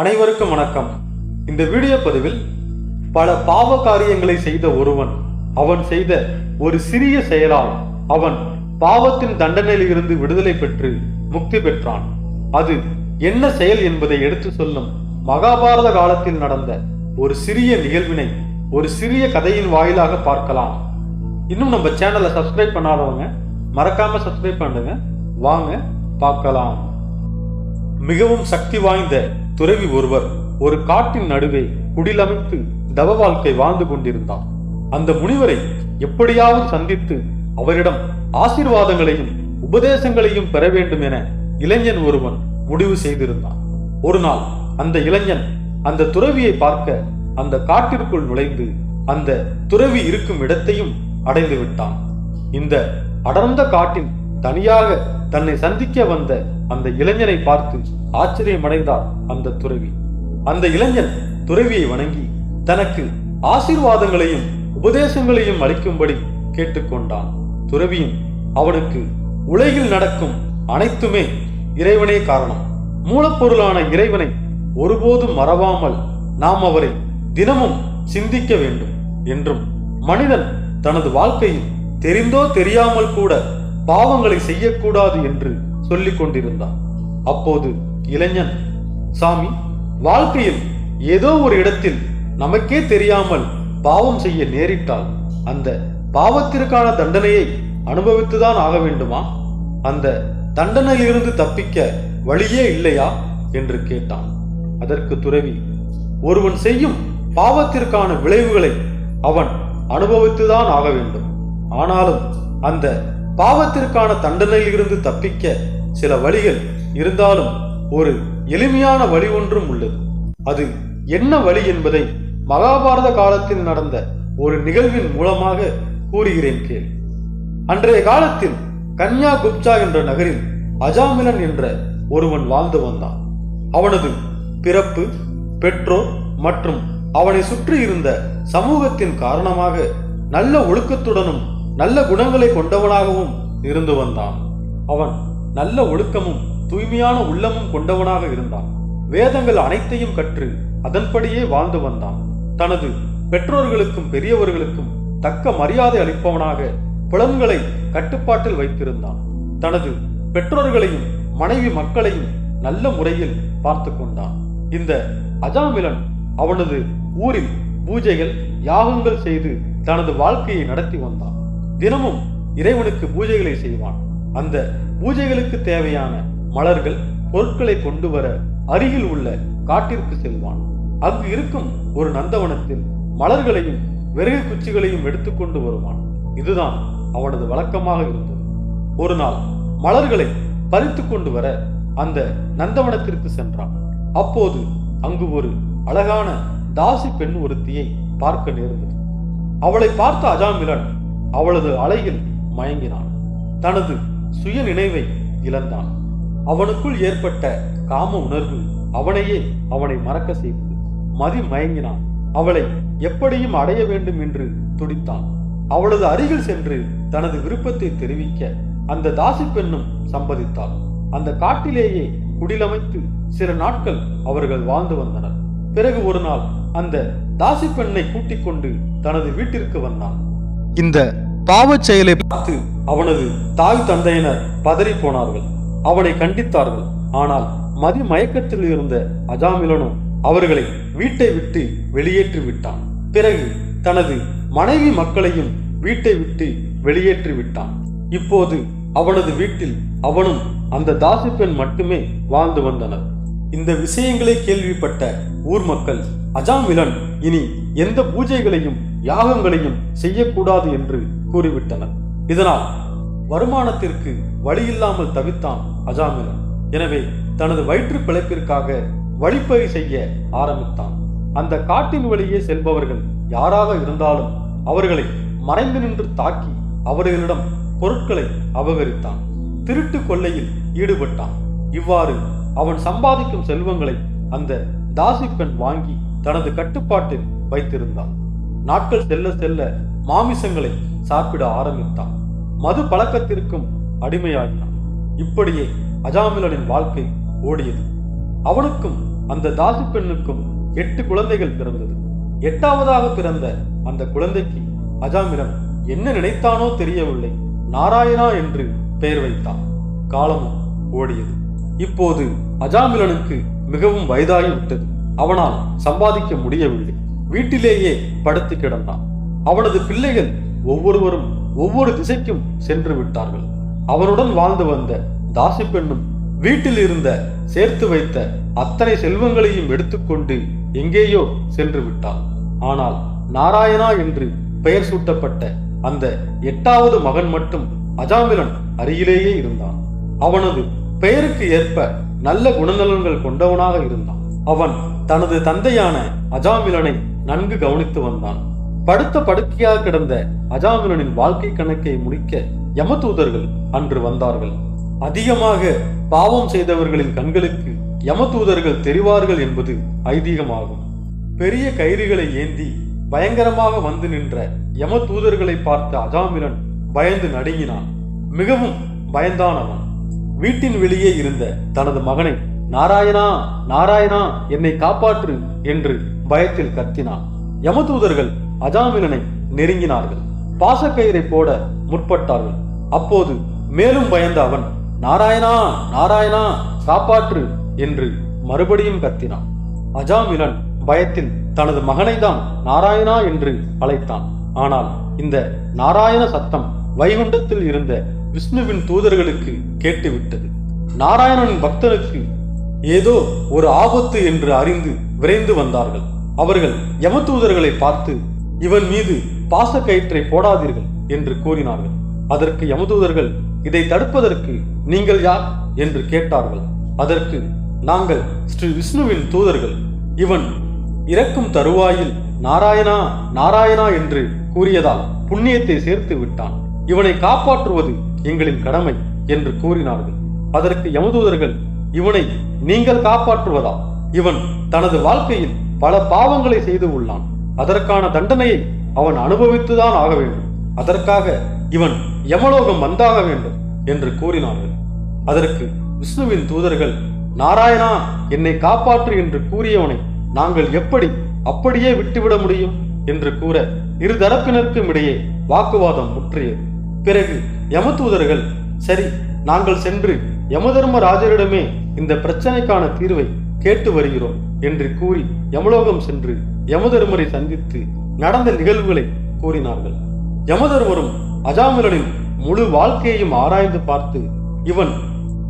அனைவருக்கும் வணக்கம். இந்த வீடியோ பதிவில் பல பாவ காரியங்களை செய்த ஒருவன் அவன் செய்த ஒரு சிறிய செயலால் அவன் பாவத்தின் தண்டனையில் இருந்து விடுதலை பெற்று முக்தி பெற்றான். அது என்ன செயல் என்பதை எடுத்து சொல்லும் மகாபாரத காலத்தில் நடந்த ஒரு சிறிய நிகழ்வினை ஒரு சிறிய கதையின் வாயிலாக பார்க்கலாம். இன்னும் நம்ம சேனலை சப்ஸ்கிரைப் பண்ணாதவங்க மறக்காம சப்ஸ்கிரைப் பண்ணுங்க. வாங்க பார்க்கலாம். மிகவும் சக்தி வாய்ந்த துறவி ஒருவர் ஒரு காட்டின் நடுவே குடிலமைத்து தவ வாழ்க்கை வாழ்ந்து கொண்டிருந்தார் அந்த முனிவரை எப்படியாவது சந்தித்து அவரிடம் ஆசீர்வாதங்களையும் உபதேசங்களையும் பெற வேண்டும் என இளைஞன் ஒருவன் முடிவு செய்திருந்தான். ஒரு நாள் அந்த இளைஞன் அந்த துறவியை பார்க்க அந்த காட்டிற்குள் நுழைந்து அந்த துறவி இருக்கும் இடத்தையும் அடைந்து விட்டான். இந்த அடர்ந்த காட்டின் தனியாக தன்னை சந்திக்க வந்த அந்த இளைஞனை பார்த்து ஆச்சரியமடைந்தார் அந்த துறவி. அந்த இளைஞன் துறவியை வணங்கி தனக்கு ஆசீர்வாதங்களையும் உபதேசங்களையும் அளிக்கும்படி கேட்டுக்கொண்டான். துறவியும் அவனுக்கு உலகில் நடக்கும் அனைத்துமே இறைவனே காரணம். மூலப்பொருளான இறைவனை ஒருபோதும் மறவாமல் நாம் அவரை தினமும் சிந்திக்க வேண்டும் என்றும் மனிதன் தனது வாழ்க்கையில் தெரிந்தோ தெரியாமல் கூட பாவங்களை செய்யக்கூடாது என்று சொல்லிக் கொண்டிருந்தான். அப்போது இளைஞன் சாமி வாழ்க்கையில் ஏதோ ஒரு இடத்தில் நமக்கே தெரியாமல் பாவம் செய்ய நேரிட்டால் அந்த பாவத்திற்கான தண்டனையை அனுபவித்துதான் ஆக வேண்டுமா? அந்த தண்டனையிலிருந்து தப்பிக்க வழியே இல்லையா? என்று கேட்டான். அதற்கு துறவி ஒருவன் செய்யும் பாவத்திற்கான விளைவுகளை அவன் அனுபவித்துதான் ஆக வேண்டும். ஆனாலும் அந்த பாவத்திற்கான தண்டனையிலிருந்து தப்பிக்க சில வழிகள் இருந்தாலும் ஒரு எளிமையான வழி ஒன்றும் உள்ளது. அது என்ன வழி என்பதை மகாபாரத காலத்தில் நடந்த ஒரு நிகழ்வின் மூலமாக கூறுகிறேன் கேள். அன்றைய காலத்தில் கன்யா குப்சா என்ற நகரில் அஜாமிலன் என்ற ஒருவன் வாழ்ந்து வந்தான். அவனது பிறப்பு பெற்றோர் மற்றும் அவனை சுற்றி இருந்த சமூகத்தின் காரணமாக நல்ல ஒழுக்கத்துடனும் நல்ல குணங்களை கொண்டவனாகவும் இருந்து வந்தான். அவன் நல்ல ஒழுக்கமும் தூய்மையான உள்ளமும் கொண்டவனாக இருந்தான். வேதங்கள் அனைத்தையும் கற்று அதன்படியே வாழ்ந்து வந்தான். தனது பெற்றோர்களுக்கும் பெரியவர்களுக்கும் தக்க மரியாதை அளிப்பவனாக புலன்களை கட்டுப்பாட்டில் வைத்திருந்தான். தனது பெற்றோர்களையும் மனைவி மக்களையும் நல்ல முறையில் பார்த்து கொண்டான். இந்த அஜாமிலன் அவனது ஊரில் பூஜைகள் யாகங்கள் செய்து தனது வாழ்க்கையை நடத்தி வந்தான். தினமும் இறைவனுக்கு பூஜைகளை செய்வான். அந்த பூஜைகளுக்கு தேவையான மலர்கள் பொருட்களை கொண்டு வர அருகில் உள்ள காட்டிற்கு செல்வான். அங்கு இருக்கும் ஒரு நந்தவனத்தில் மலர்களையும் விறகு குச்சிகளையும் எடுத்துக்கொண்டு வருவான். இதுதான் அவனது வழக்கமாக இருந்தது. ஒரு நாள் மலர்களை பறித்து கொண்டு வர அந்த நந்தவனத்திற்கு சென்றான். அப்போது அங்கு ஒரு அழகான தாசி பெண் ஒருத்தியை பார்க்க நேர்ந்தது. அவளை பார்த்த அஜாமிலன் அவளது அலையில் மயங்கினான். தனது சுய நினைவை இழந்தான். அவனுக்குள் ஏற்பட்ட காம உணர்வு அவனையே அவனை மறக்க செய்தது. மதி மயங்கினான். அவளை எப்படியும் அடைய வேண்டும் என்று துடித்தான். அவளது அருகில் சென்று தனது விருப்பத்தை தெரிவிக்க அந்த தாசி பெண்ணும் சம்பதித்தாள். அந்த காட்டிலேயே குடிலமைத்து சில நாட்கள் அவர்கள் வாழ்ந்து வந்தனர். பிறகு ஒரு நாள் அந்த தாசி பெண்ணை கூட்டிக் கொண்டு தனது வீட்டிற்கு வந்தான். இந்த பாவச் செயலை பார்த்து அவனது தாய் தந்தையினர் பதறி போனார்கள் அவனை கண்டித்தார்கள். ஆனால் மதி மயக்கத்தில் இருந்த அஜாமிலனும் அவர்களை வீட்டை விட்டு வெளியேற்றி விட்டான். பிறகு தனது மனைவி மக்களையும் வீட்டை விட்டு வெளியேற்றி விட்டான். இப்போது அவனது வீட்டில் அவனும் அந்த தாசி பெண் மட்டுமே வாழ்ந்து வந்தனர். இந்த விஷயங்களை கேள்விப்பட்ட ஊர் மக்கள் அஜாமிலன் இனி எந்த பூஜைகளையும் யாகங்களையும் செய்யக்கூடாது என்று கூறிவிட்டனர். இதனால் வருமானத்திற்கு வழியில்லாமல் தவித்தான் அஜாமிலன் எனவே தனது வயிற்று பிழைப்பிற்காக வழிப்பறி செய்ய ஆரம்பித்தான். அந்த காட்டின் வழியே செல்பவர்கள் யாராக இருந்தாலும் அவர்களை மறைந்து நின்று தாக்கி அவர்களிடம் பொருட்களை அபகரித்தான். திருட்டு கொள்ளையில் ஈடுபட்டான். இவ்வாறு அவன் சம்பாதிக்கும் செல்வங்களை அந்த தாசி பெண் வாங்கி தனது கட்டுப்பாட்டில் வைத்திருந்தான். நாட்கள் செல்ல செல்ல மாமிசங்களை சாப்பிட ஆரம்பித்தான். மது பழக்கத்திற்கும் அடிமையாகினான் இப்படியே அஜாமிலனின் வாழ்க்கை ஓடியது. அவனுக்கும் அந்த தாசி பெண்ணுக்கும் எட்டு குழந்தைகள் பிறந்தது. எட்டாவதாக பிறந்த அந்த குழந்தைக்கு அஜாமிலன் என்ன நினைத்தானோ தெரியவில்லை. நாராயணா என்று பெயர் வைத்தான். காலமும் ஓடியது. இப்போது அஜாமிலனுக்கு மிகவும் வயதாகி விட்டது அவனால் சம்பாதிக்க முடியவில்லை. வீட்டிலேயே படுத்து கிடந்தான். அவனது பிள்ளைகள் ஒவ்வொருவரும் ஒவ்வொரு திசைக்கும் சென்று விட்டார்கள். அவனுடன் வாழ்ந்து வந்த தாசி பெண்ணும் வீட்டில் இருந்த சேர்த்து வைத்த அத்தனை செல்வங்களையும் எடுத்துக்கொண்டு எங்கேயோ சென்று விட்டாள். ஆனால் நாராயணா என்று பெயர் சூட்டப்பட்ட அந்த எட்டாவது மகன் மட்டும் அஜாமிலன் அருகிலேயே இருந்தான். அவனது பெயருக்கு ஏற்ப நல்ல குணநலன்கள் கொண்டவனாக இருந்தான். அவன் தனது தந்தையான அஜாமிலனை நன்கு கவனித்து வந்தான். படுத்த படுக்கையாக கிடந்த அஜாமிலனின் வாழ்க்கை கணக்கை முடிக்க யமதூதர்கள் அன்று வந்தார்கள். அதிகமாக பாவம் செய்தவர்களின் கண்களுக்கு யமதூதர்கள் தெரிவார்கள் என்பது ஐதீகமாகும். பெரிய கயிறுகளை ஏந்தி பயங்கரமாக வந்து நின்ற யமதூதர்களை பார்த்த அஜாமிலன் பயந்து நடுங்கினான். மிகவும் பயந்தான் அவன் வீட்டின் வெளியே இருந்த தனது மகனை நாராயணா நாராயணா என்னை காப்பாற்று என்று பயத்தில் கத்தினான். யமதூதர்கள் அஜாமிலனை நெருங்கினார்கள். பாசக்கயிறை போட முற்பட்டார்கள். அப்போது மேலும் பயந்த அவன் நாராயணா நாராயணா காப்பாற்று என்று மறுபடியும் கத்தினான். அஜாமிலன் பயத்தில் தனது மகனை தான் நாராயணா என்று அழைத்தான். ஆனால் இந்த நாராயண சத்தம் வைகுண்டத்தில் இருந்த விஷ்ணுவின் தூதர்களுக்கு கேட்டுவிட்டது. நாராயணனின் பக்தனுக்கு ஏதோ ஒரு ஆபத்து என்று அறிந்து விரைந்து வந்தார்கள். அவர்கள் யமதூதர்களை பார்த்து இவன் மீது பாசக்கயிற்றை போடாதீர்கள் என்று கூறினார்கள். அதற்கு யமதூதர்கள் இதை தடுப்பதற்கு நீங்கள் யார்? என்று கேட்டார்கள். அதற்கு நாங்கள் ஸ்ரீ விஷ்ணுவின் தூதர்கள். இவன் இறக்கும் தருவாயில் நாராயணா நாராயணா என்று கூறியதால் புண்ணியத்தை சேர்த்து விட்டான். இவனை காப்பாற்றுவது எங்களின் கடமை என்று கூறினார்கள். அதற்கு யமதூதர்கள் இவனை நீங்கள் காப்பாற்றுவதா? இவன் தனது வாழ்க்கையில் பல பாவங்களை செய்து உள்ளான். அதற்கான தண்டனையை அவன் அனுபவித்துதான் ஆக வேண்டும். அதற்காக இவன் யமலோகம் வந்தாக வேண்டும் என்று கூறினார்கள். அதற்கு விஷ்ணுவின் தூதர்கள் நாராயணா என்னை காப்பாற்று என்று கூறியவனை நாங்கள் எப்படி அப்படியே விட்டுவிட முடியும்? என்று கூற இரு தரப்பினருக்கும் இடையே வாக்குவாதம் முற்றியது. பிறகு யமதூதர்கள் சரி நாங்கள் சென்று யமதர்மராஜரிடமே இந்த பிரச்சனைக்கான தீர்வை கேட்டு வருகிறோம் என்று கூறி யமலோகம் சென்று யமதர்மரை சந்தித்து நடந்த நிகழ்வுகளை கூறினார்கள். யமதர்மரும் அஜாமிரனின் முழு வாழ்க்கையையும் ஆராய்ந்து பார்த்து இவன்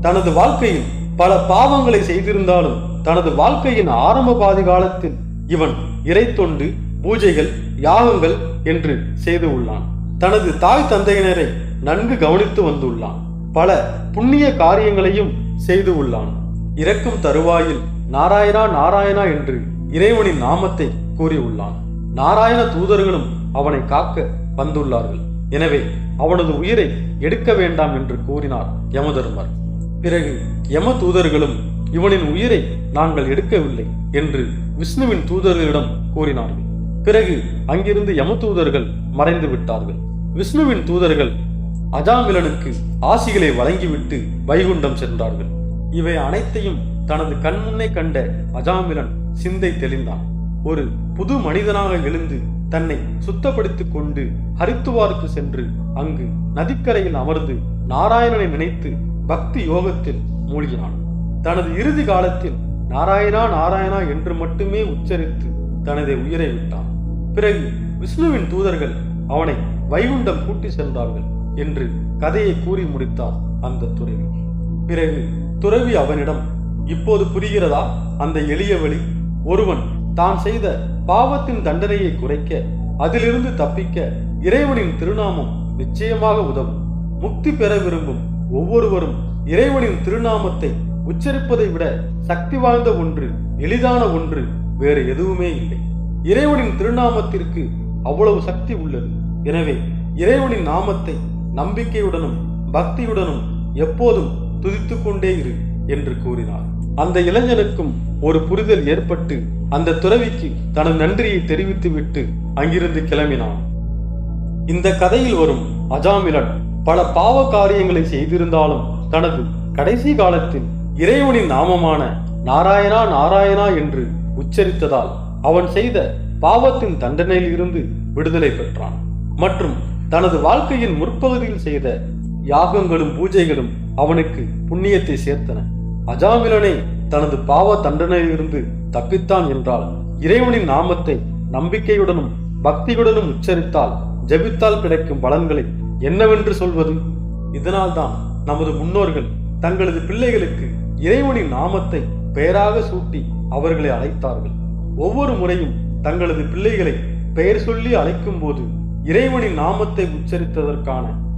தனது வாழ்க்கையில் பல பாவங்களை செய்திருந்தாலும் தனது வாழ்க்கையின் ஆரம்ப பாதி காலத்தில் இவன் இறை தொண்டு பூஜைகள் யாகங்கள் என்று செய்து உள்ளான். தனது தாய் தந்தையினரை நன்கு கவனித்து வந்துள்ளான். பல புண்ணிய காரியங்களையும் செய்து உள்ளான். இறக்கும் தருவாயில் நாராயணா நாராயணா என்று இறைவனின் நாமத்தை கூறியுள்ளான். நாராயண தூதர்களும் அவனை காக்க வந்துள்ளார்கள். எனவே அவனது உயிரை எடுக்க வேண்டாம் என்று கூறினார் யமதர்மர். பிறகு யம தூதர்களும் இவனின் உயிரை நாங்கள் எடுக்கவில்லை என்று விஷ்ணுவின் தூதர்களிடம் கூறினார்கள். பிறகு அங்கிருந்து யம தூதர்கள் மறைந்து விட்டார்கள். விஷ்ணுவின் தூதர்கள் அஜாமிலனுக்கு ஆசிகளை வழங்கிவிட்டு வைகுண்டம் சென்றார்கள். இவை அனைத்தையும் தனது கண்முன்னே கண்ட அஜாமிலன் சிந்தை தெளிந்தான். ஒரு புது மனிதனாக எழுந்து தன்னை சுத்தப்படுத்திக் கொண்டு ஹரித்துவாருக்கு சென்று அங்கு நதிக்கரையில் அமர்ந்து நாராயணனை நினைத்து பக்தி யோகத்தில் மூழ்கினான். தனது இறுதி காலத்தில் நாராயணா நாராயணா என்று மட்டுமே உச்சரித்து தனது உயிரை விட்டான். பிறகு விஷ்ணுவின் தூதர்கள் அவனை வைகுண்டம் கூட்டி சென்றார்கள் என்று கதையை கூறி முடித்தார் அந்த துறவி. பிறகு துறவி அவனிடம் இப்போது புரிகிறதா? அந்த எளிய வழி ஒருவன் தான் செய்த பாவத்தின் தண்டனையை குறைக்க அதிலிருந்து தப்பிக்க இறைவனின் திருநாமம் நிச்சயமாக உதவும். முக்தி பெற விரும்பும் ஒவ்வொருவரும் இறைவனின் திருநாமத்தை உச்சரிப்பதை விட சக்தி வாய்ந்த ஒன்று எளிதான ஒன்று வேறு எதுவுமே இல்லை. இறைவனின் திருநாமத்திற்கு அவ்வளவு சக்தி உள்ளது. எனவே இறைவனின் நாமத்தை நம்பிக்கையுடனும் பக்தியுடனும் எப்போதும் துதித்து கொண்டே இரு. என்று கூறினார். அந்த இளைஞனுக்கும் ஒரு புரிதல் ஏற்பட்டு அந்த துறவிக்கு தனது நன்றியை தெரிவித்துவிட்டு அங்கிருந்து கிளம்பினான். இந்த கதையில் வரும் அஜாமிலன் பல பாவ காரியங்களை செய்திருந்தாலும் தனது கடைசி காலத்தில் இறைவனின் நாமமான நாராயணா நாராயணா என்று உச்சரித்ததால் அவன் செய்த பாவத்தின் தண்டனையில் இருந்து விடுதலை பெற்றான். மற்றும் தனது வாழ்க்கையின் முற்பகுதியில் செய்த யாகங்களும் பூஜைகளும் அவனுக்கு புண்ணியத்தை சேர்த்தன. அஜாமிலனை தனது பாவ தண்டனையிலிருந்து தப்பித்தான் என்றால் இறைவனின் நாமத்தை நம்பிக்கையுடனும் பக்தியுடனும் உச்சரித்தால் ஜெபித்தால் கிடைக்கும் பலன்களை என்னவென்று சொல்வது? இதனால்தான் நமது முன்னோர்கள் தங்களது பிள்ளைகளுக்கு இறைவனின் நாமத்தை பெயராக சூட்டி அவர்களை அழைத்தார்கள். ஒவ்வொரு முறையும் தங்களது பிள்ளைகளை பெயர் சொல்லி அழைக்கும் போது இறைவனின் நாமத்தை உச்சரித்ததற்கான